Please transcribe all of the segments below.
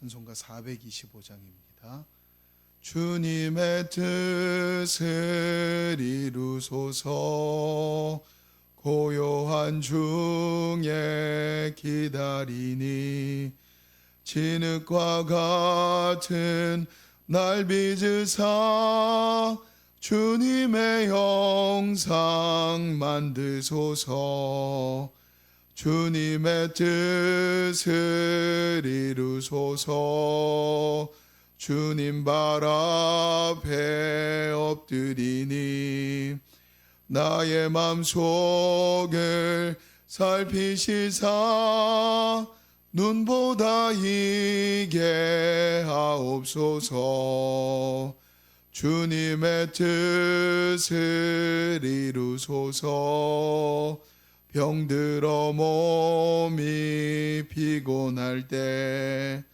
찬송가 425장입니다. 주님의 뜻을 이루소서 고요한 중에 기다리니 진흙과 같은 날 빚으사 주님의 영상 만드소서 주님의 뜻을 이루소서. 주님 발 앞에 엎드리니 나의 맘속을 살피시사 눈보다 이게 하옵소서. 주님의 뜻을 이루소서 병들어 몸이 피곤할 때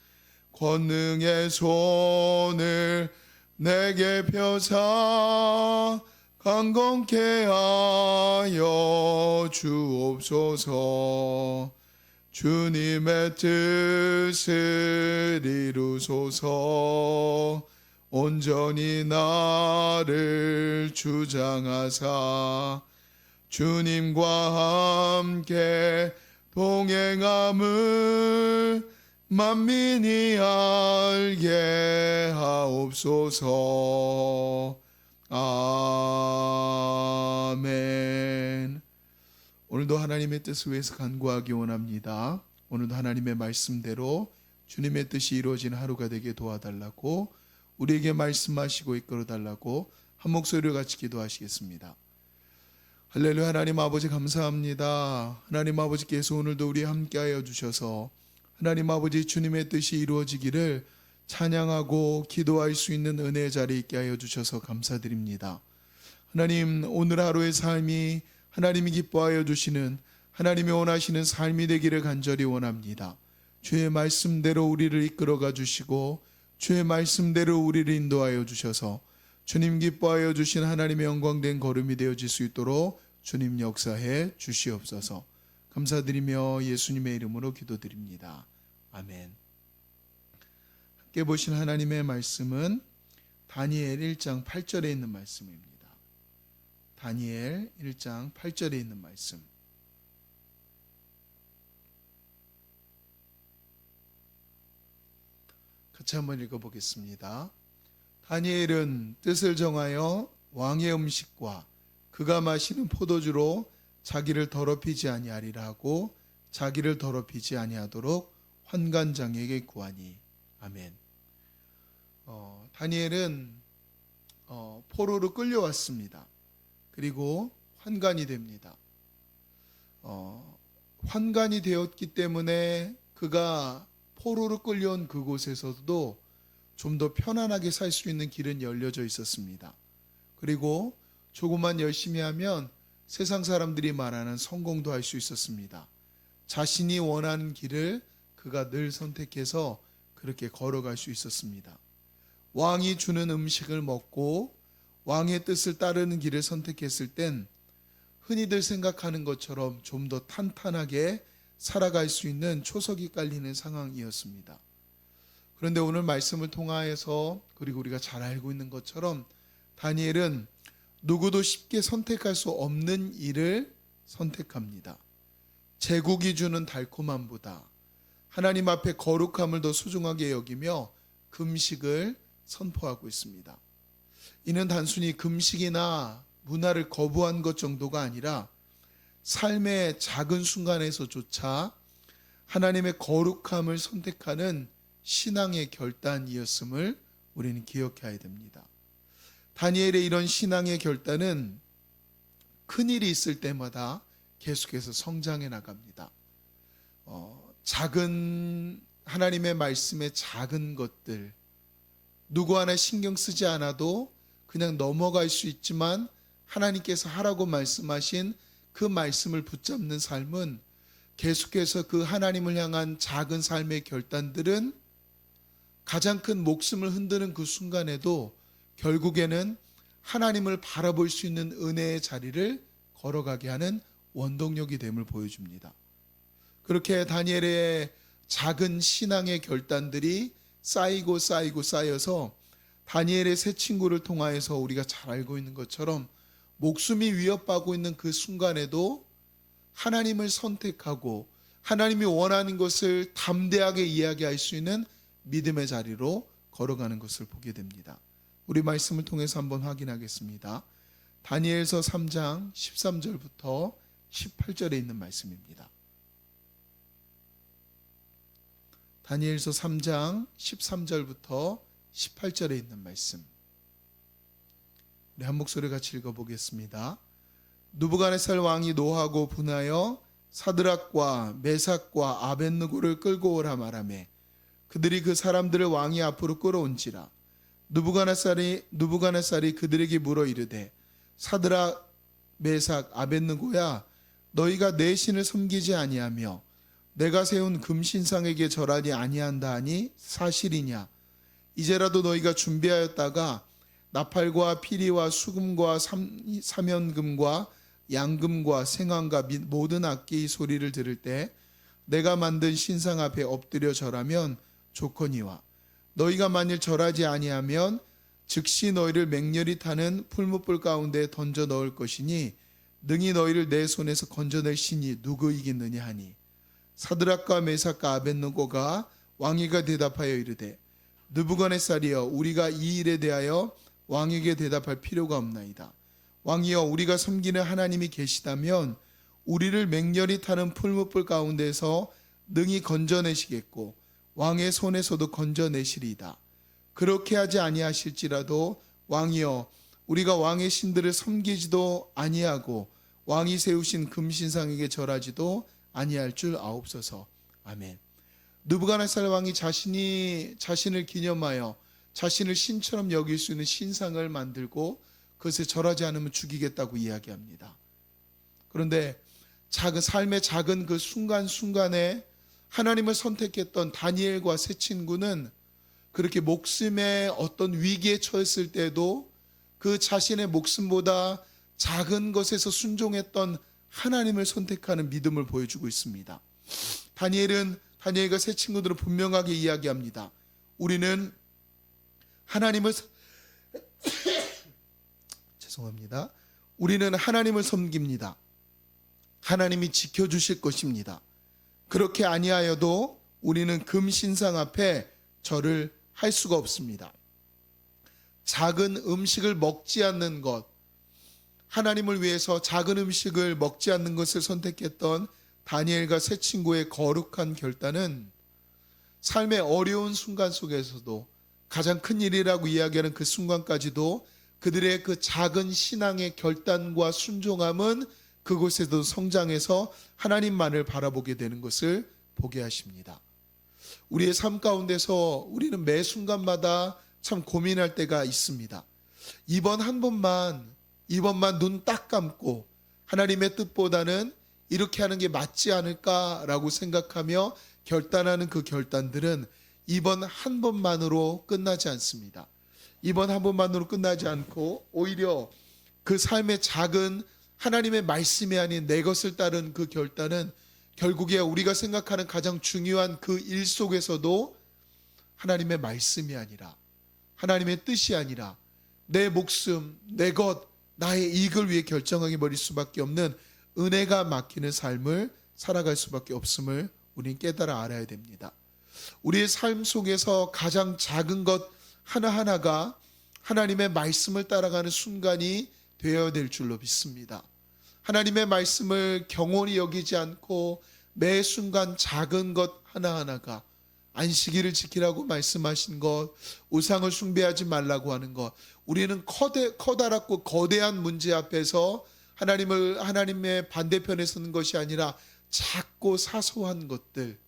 권능의 손을 내게 펴사 강건케 하여 주옵소서. 주님의 뜻을 이루소서. 온전히 나를 주장하사 주님과 함께 동행함을 만민이 알게 하옵소서. 아멘. 오늘도 하나님의 뜻을 위해서 간구하기 원합니다. 오늘도 하나님의 말씀대로 주님의 뜻이 이루어진 하루가 되게 도와달라고 우리에게 말씀하시고 이끌어 달라고 한 목소리로 같이 기도하시겠습니다. 할렐루야 하나님 아버지 감사합니다. 하나님 아버지께서 오늘도 우리 함께하여 주셔서 하나님 아버지 주님의 뜻이 이루어지기를 찬양하고 기도할 수 있는 은혜의 자리에 있게 하여 주셔서 감사드립니다. 하나님 오늘 하루의 삶이 하나님이 기뻐하여 주시는 하나님이 원하시는 삶이 되기를 간절히 원합니다. 주의 말씀대로 우리를 이끌어가 주시고 주의 말씀대로 우리를 인도하여 주셔서 주님 기뻐하여 주신 하나님의 영광된 걸음이 되어질 수 있도록 주님 역사해 주시옵소서. 감사드리며 예수님의 이름으로 기도드립니다. 아멘. 함께 보신 하나님의 말씀은 다니엘 1장 8절에 있는 말씀입니다. 다니엘 1장 8절에 있는 말씀. 같이 한번 읽어보겠습니다. 다니엘은 뜻을 정하여 왕의 음식과 그가 마시는 포도주로 자기를 더럽히지 아니하리라 하고 자기를 더럽히지 아니하도록 환관장에게 구하니 아멘. 어, 다니엘은 어, 포로로 끌려왔습니다. 그리고 환관이 됩니다. 어, 환관이 되었기 때문에 그가 포로로 끌려온 그곳에서도 좀 더 편안하게 살 수 있는 길은 열려져 있었습니다. 그리고 조금만 열심히 하면 세상 사람들이 말하는 성공도 할 수 있었습니다. 자신이 원하는 길을 그가 늘 선택해서 그렇게 걸어갈 수 있었습니다. 왕이 주는 음식을 먹고 왕의 뜻을 따르는 길을 선택했을 땐 흔히들 생각하는 것처럼 좀 더 탄탄하게 살아갈 수 있는 초석이 깔리는 상황이었습니다. 그런데 오늘 말씀을 통하여서 그리고 우리가 잘 알고 있는 것처럼 다니엘은 누구도 쉽게 선택할 수 없는 일을 선택합니다. 제국이 주는 달콤함보다 하나님 앞에 거룩함을 더 소중하게 여기며 금식을 선포하고 있습니다. 이는 단순히 금식이나 문화를 거부한 것 정도가 아니라 삶의 작은 순간에서조차 하나님의 거룩함을 선택하는 신앙의 결단이었음을 우리는 기억해야 됩니다. 다니엘의 이런 신앙의 결단은 큰 일이 있을 때마다 계속해서 성장해 나갑니다. 어, 작은 하나님의 말씀의 작은 것들 누구 하나 신경 쓰지 않아도 그냥 넘어갈 수 있지만 하나님께서 하라고 말씀하신 그 말씀을 붙잡는 삶은 계속해서 그 하나님을 향한 작은 삶의 결단들은 가장 큰 목숨을 흔드는 그 순간에도 결국에는 하나님을 바라볼 수 있는 은혜의 자리를 걸어가게 하는 원동력이 됨을 보여줍니다. 그렇게 다니엘의 작은 신앙의 결단들이 쌓이고 쌓이고 쌓여서 다니엘의 새 친구를 통하여서 우리가 잘 알고 있는 것처럼 목숨이 위협받고 있는 그 순간에도 하나님을 선택하고 하나님이 원하는 것을 담대하게 이야기할 수 있는 믿음의 자리로 걸어가는 것을 보게 됩니다. 우리 말씀을 통해서 한번 확인하겠습니다. 다니엘서 3장 13절부터 18절에 있는 말씀입니다. 다니엘서 3장 13절부터 18절에 있는 말씀. 우리 한 목소리 같이 읽어보겠습니다. 누부갓네살 왕이 노하고 분하여 사드락과 메삭과 아벤느고를 끌고 오라 말하매 그들이 그 사람들을 왕이 앞으로 끌어온지라. 누부갓네살이 누부갓네살이 그들에게 물어 이르되 사드락 메삭 아벤느고야 너희가 내 신을 섬기지 아니하며 내가 세운 금신상에게 절하지 아니한다 하니 사실이냐? 이제라도 너희가 준비하였다가 나팔과 피리와 수금과 삼, 사면금과 양금과 생황과 및 모든 악기 소리를 들을 때 내가 만든 신상 앞에 엎드려 절하면 좋거니와 너희가 만일 절하지 아니하면 즉시 너희를 맹렬히 타는 풀무불 가운데 던져 넣을 것이니 능히 너희를 내 손에서 건져낼 신이 누구이겠느냐 하니 사드락과 메삭과 아벤노고가 왕이가 대답하여 이르되 느부갓네살이여 우리가 이 일에 대하여 왕에게 대답할 필요가 없나이다. 왕이여 우리가 섬기는 하나님이 계시다면 우리를 맹렬히 타는 풀무불 가운데서 능히 건져내시겠고 왕의 손에서도 건져내시리이다. 그렇게 하지 아니하실지라도 왕이여 우리가 왕의 신들을 섬기지도 아니하고 왕이 세우신 금신상에게 절하지도 아니할 줄 아옵소서. 아멘. 느부갓네살 왕이 자신이 자신을 기념하여 자신을 신처럼 여길 수 있는 신상을 만들고 그것에 절하지 않으면 죽이겠다고 이야기합니다. 그런데 작은 삶의 작은 그 순간순간에 하나님을 선택했던 다니엘과 세 친구는 그렇게 목숨의 어떤 위기에 처했을 때도 그 자신의 목숨보다 작은 것에서 순종했던 하나님을 선택하는 믿음을 보여주고 있습니다. 다니엘은 다니엘과 세 친구들은 분명하게 이야기합니다. 우리는 하나님을 죄송합니다. 우리는 하나님을 섬깁니다. 하나님이 지켜주실 것입니다. 그렇게 아니하여도 우리는 금신상 앞에 절을 할 수가 없습니다. 작은 음식을 먹지 않는 것, 하나님을 위해서 작은 음식을 먹지 않는 것을 선택했던 다니엘과 세 친구의 거룩한 결단은 삶의 어려운 순간 속에서도 가장 큰 일이라고 이야기하는 그 순간까지도 그들의 그 작은 신앙의 결단과 순종함은 그곳에도 성장해서 하나님만을 바라보게 되는 것을 보게 하십니다. 우리의 삶 가운데서 우리는 매 순간마다 참 고민할 때가 있습니다. 이번 한 번만, 이번만 눈 딱 감고 하나님의 뜻보다는 이렇게 하는 게 맞지 않을까라고 생각하며 결단하는 그 결단들은 이번 한 번만으로 끝나지 않습니다. 이번 한 번만으로 끝나지 않고 오히려 그 삶의 작은 하나님의 말씀이 아닌 내 것을 따른 그 결단은 결국에 우리가 생각하는 가장 중요한 그 일 속에서도 하나님의 말씀이 아니라 하나님의 뜻이 아니라 내 목숨, 내 것, 나의 이익을 위해 결정하게 버릴 수밖에 없는 은혜가 막히는 삶을 살아갈 수밖에 없음을 우리는 깨달아 알아야 됩니다. 우리의 삶 속에서 가장 작은 것 하나하나가 하나님의 말씀을 따라가는 순간이 되어야 될 줄로 믿습니다. 하나님의 말씀을 경홀히 여기지 않고 매 순간 작은 것 하나하나가 안식일을 지키라고 말씀하신 것, 우상을 숭배하지 말라고 하는 것, 우리는 커대, 커다랗고 거대한 문제 앞에서 하나님을 하나님의 반대편에 서는 것이 아니라 작고 사소한 것들,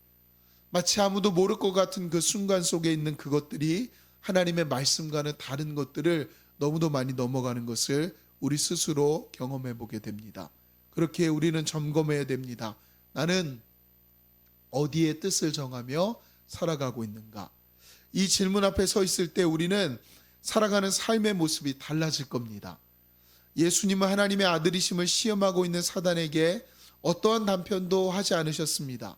마치 아무도 모를 것 같은 그 순간 속에 있는 그것들이 하나님의 말씀과는 다른 것들을 너무도 많이 넘어가는 것을 우리 스스로 경험해 보게 됩니다. 그렇게 우리는 점검해야 됩니다. 나는 어디에 뜻을 정하며 살아가고 있는가? 이 질문 앞에 서 있을 때 우리는 살아가는 삶의 모습이 달라질 겁니다. 예수님은 하나님의 아들이심을 시험하고 있는 사단에게 어떠한 단편도 하지 않으셨습니다.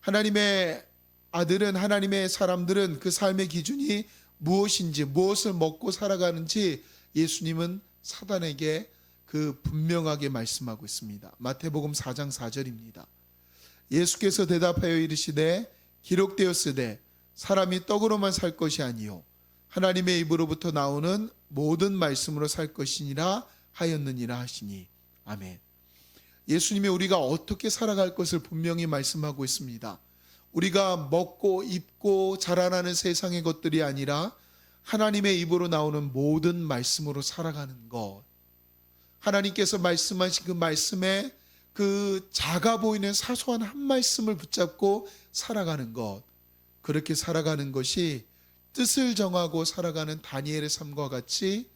하나님의 아들은 하나님의 사람들은 그 삶의 기준이 무엇인지 무엇을 먹고 살아가는지 예수님은 사단에게 그 분명하게 말씀하고 있습니다. 마태복음 4장 4절입니다. 예수께서 대답하여 이르시되 기록되었으되 사람이 떡으로만 살 것이 아니요 하나님의 입으로부터 나오는 모든 말씀으로 살 것이니라 하였느니라 하시니 아멘. 예수님이 우리가 어떻게 살아갈 것을 분명히 말씀하고 있습니다. 우리가 먹고 입고 자라나는 세상의 것들이 아니라 하나님의 입으로 나오는 모든 말씀으로 살아가는 것. 하나님께서 말씀하신 그 말씀에 그 작아 보이는 사소한 한 말씀을 붙잡고 살아가는 것. 그렇게 살아가는 것이 뜻을 정하고 살아가는 다니엘의 삶과 같이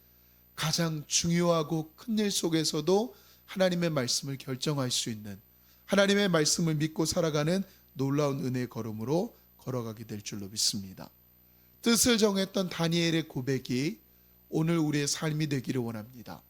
가장 중요하고 큰 일 속에서도 하나님의 말씀을 결정할 수 있는 하나님의 말씀을 믿고 살아가는 놀라운 은혜의 걸음으로 걸어가게 될 줄로 믿습니다. 뜻을 정했던 다니엘의 고백이 오늘 우리의 삶이 되기를 원합니다.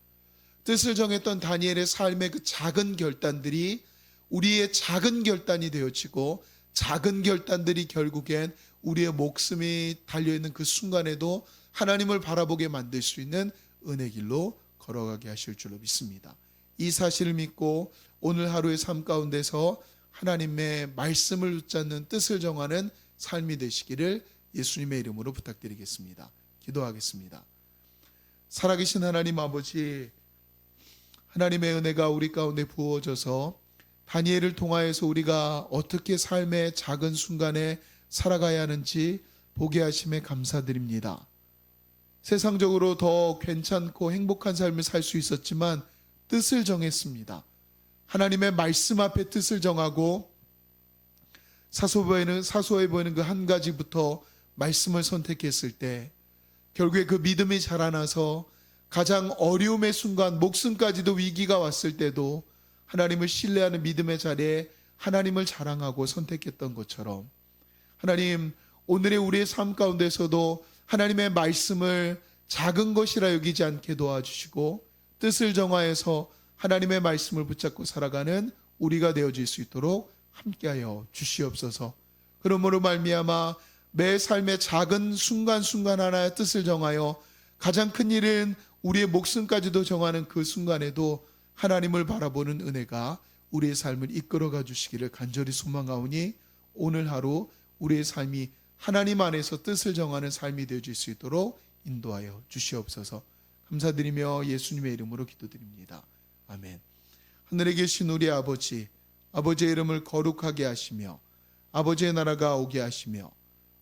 뜻을 정했던 다니엘의 삶의 그 작은 결단들이 우리의 작은 결단이 되어지고 작은 결단들이 결국엔 우리의 목숨이 달려있는 그 순간에도 하나님을 바라보게 만들 수 있는 은혜 길로 걸어가게 하실 줄로 믿습니다. 이 사실을 믿고 오늘 하루의 삶 가운데서 하나님의 말씀을 붙잡는 뜻을 정하는 삶이 되시기를 예수님의 이름으로 부탁드리겠습니다. 기도하겠습니다. 살아계신 하나님 아버지, 하나님의 은혜가 우리 가운데 부어져서 다니엘을 통하여서 우리가 어떻게 삶의 작은 순간에 살아가야 하는지 보게 하심에 감사드립니다. 세상적으로 더 괜찮고 행복한 삶을 살 수 있었지만 뜻을 정했습니다. 하나님의 말씀 앞에 뜻을 정하고 사소 보이는 사소해 보이는 그 한 가지부터 말씀을 선택했을 때 결국에 그 믿음이 자라나서 가장 어려움의 순간 목숨까지도 위기가 왔을 때도 하나님을 신뢰하는 믿음의 자리에 하나님을 자랑하고 선택했던 것처럼 하나님 오늘의 우리의 삶 가운데서도 하나님의 말씀을 작은 것이라 여기지 않게 도와주시고 뜻을 정하여서 하나님의 말씀을 붙잡고 살아가는 우리가 되어질 수 있도록 함께하여 주시옵소서. 그러므로 말미암아 매 삶의 작은 순간순간 하나의 뜻을 정하여 가장 큰 일은 우리의 목숨까지도 정하는 그 순간에도 하나님을 바라보는 은혜가 우리의 삶을 이끌어가 주시기를 간절히 소망하오니 오늘 하루 우리의 삶이 하나님 안에서 뜻을 정하는 삶이 되어질 수 있도록 인도하여 주시옵소서. 감사드리며 예수님의 이름으로 기도드립니다. 아멘. 하늘에 계신 우리 아버지, 아버지의 이름을 거룩하게 하시며 아버지의 나라가 오게 하시며